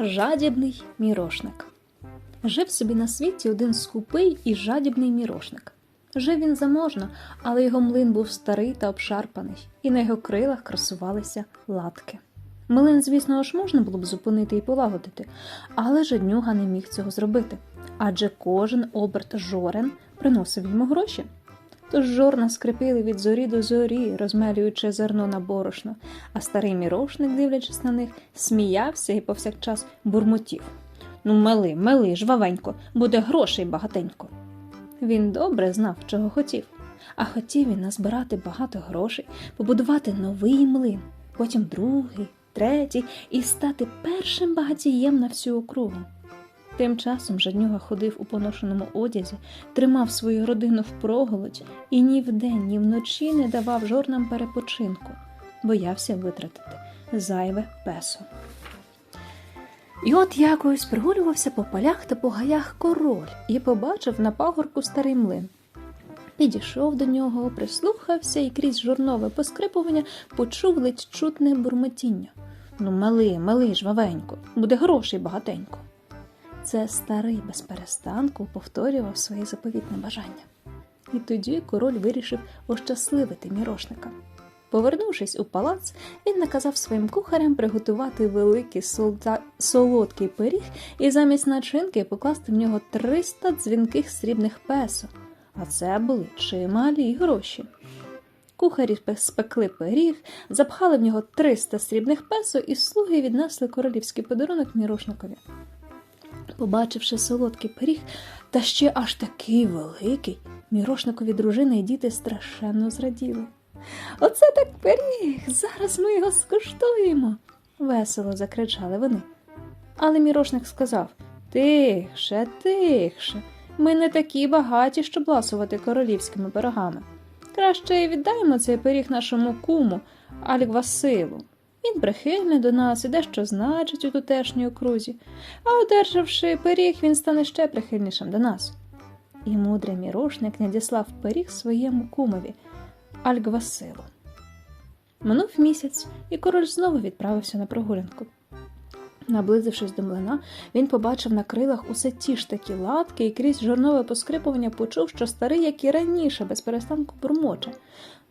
Жадібний мірошник. Жив собі на світі один скупий і жадібний мірошник. Жив він заможно, але його млин був старий та обшарпаний, і на його крилах красувалися латки. Млин, звісно ж, можна було б зупинити і полагодити, але жаднюга не міг цього зробити, адже кожен оберт жорен приносив йому гроші. Тож жорна скрипіли від зорі до зорі, розмелюючи зерно на борошно, а старий мірошник, дивлячись на них, сміявся і повсякчас бурмотів. Ну, мели, мели, жвавенько, буде грошей багатенько. Він добре знав, чого хотів, а хотів він назбирати багато грошей, побудувати новий млин, потім другий, третій і стати першим багатієм на всю округу. Тим часом жаднюга ходив у поношеному одязі, тримав свою родину впроголодь і ні вдень, ні вночі не давав жорнам перепочинку, боявся витратити зайве песо. І от якось прогулювався по полях та по гаях король і побачив на пагорку старий млин. Підійшов до нього, прислухався і крізь журнове поскрипування почув ледь чутне бурмотіння. Ну, мали, мали, жвавенько, буде грошей багатенько. Це старий без перестанку повторював своє заповітне бажання. І тоді король вирішив ощасливити мірошника. Повернувшись у палац, він наказав своїм кухарям приготувати великий солта... солодкий пиріг і замість начинки покласти в нього 300 дзвінких срібних песо, а це були чималі гроші. Кухарі спекли пиріг, запхали в нього 300 срібних песо, і слуги віднесли королівський подарунок мірошникові. Побачивши солодкий пиріг, та ще аж такий великий, мірошникові дружина і діти страшенно зраділи. Оце так пиріг! Зараз ми його скуштуємо. весело закричали вони. Але мірошник сказав Тихше, тихше, ми не такі багаті, щоб ласувати королівськими пирогами. Краще віддаємо цей пиріг нашому куму, Альк Василу. Він прихильний до нас і дещо значить у тутешній окрузі, а одержавши пиріг, він стане ще прихильнішим до нас. І мудрий мірошник надіслав пиріг своєму кумові, Альк Василу. Минув місяць, і король знову відправився на прогулянку. Наблизившись до млина, він побачив на крилах усе ті ж такі латки і крізь жорнове поскрипування почув, що старий, як і раніше, без перестанку бурмоче.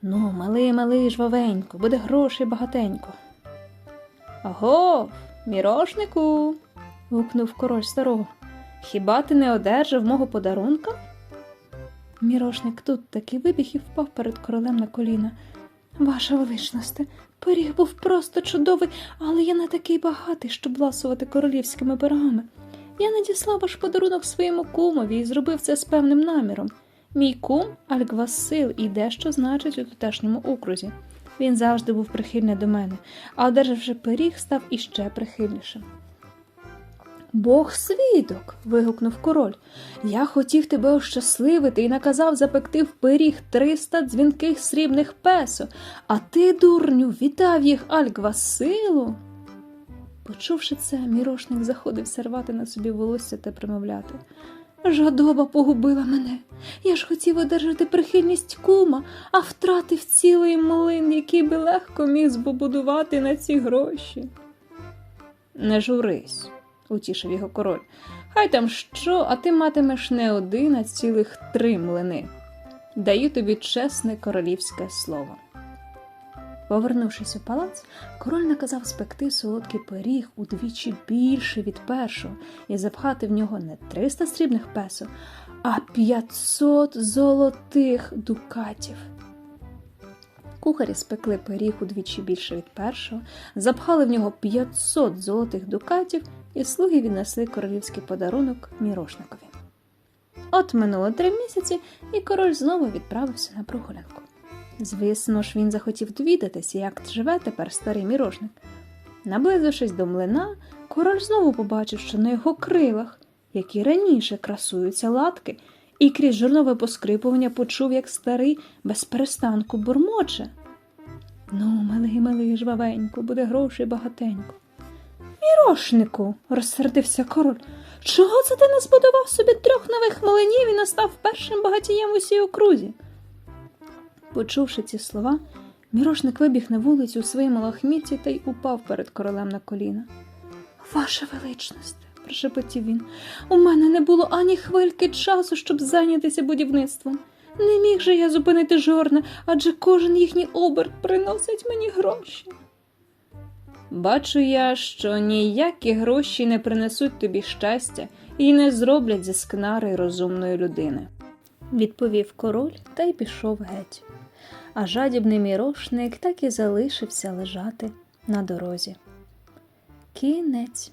Ну, малий, малий, жвавенько, буде грошей багатенько. Агов, мірошнику. гукнув король старого. Хіба ти не одержав мого подарунка? Мірошник тут таки вибіг і впав перед королем на коліна. Ваша величність, пиріг був просто чудовий, але я не такий багатий, щоб ласувати королівськими пирогами. Я надіслав ваш подарунок своєму кумові і зробив це з певним наміром. Мій кум Альк Васил і дещо значить у тутешньому окрузі. Він завжди був прихильний до мене, а одержавши пиріг, став іще прихильнішим. Бог свідок. вигукнув король. Я хотів тебе ощасливити і наказав запекти в пиріг триста дзвінких срібних песо, а ти, дурню, віддав їх Альк Василу. Почувши це, мірошник заходився рвати на собі волосся та примовляти. Жадоба погубила мене. Я ж хотів одержати прихильність кума, а втратив цілий млин, який би легко міг збудувати на ці гроші. Не журись, утішив його король. Хай там що, а ти матимеш не один, а цілих три млини. Даю тобі чесне королівське слово. Повернувшись у палац, король наказав спекти солодкий пиріг удвічі більше від першого і запхати в нього не 300 срібних песо, а 500 золотих дукатів. Кухарі спекли пиріг удвічі більше від першого, запхали в нього 500 золотих дукатів, і слуги віднесли королівський подарунок мірошникові. От минуло три місяці, і король знову відправився на прогулянку. Звісно ж, він захотів довідатися, як живе тепер старий мірошник. Наблизившись до млина, король знову побачив, що на його крилах, як і раніше, красуються латки, і крізь жорнове поскрипування почув, як старий без перестанку бурмоче. Ну, милий, милий, жвавенько, буде грошей багатенько. Мірошнику, розсердився король. Чого це ти не збудував собі трьох нових млинів і не став першим багатієм в усій окрузі? Почувши ці слова, мірошник вибіг на вулицю у своєму лахміті та й упав перед королем на коліна. Ваше величність, прошепотів він, у мене не було ані хвильки часу, щоб зайнятися будівництвом. Не міг же я зупинити жорна, адже кожен їхній оберт приносить мені гроші. Бачу я, що ніякі гроші не принесуть тобі щастя і не зроблять зі скнари розумної людини, відповів король та й пішов геть. А жадібний мірошник так і залишився лежати на дорозі. Кінець.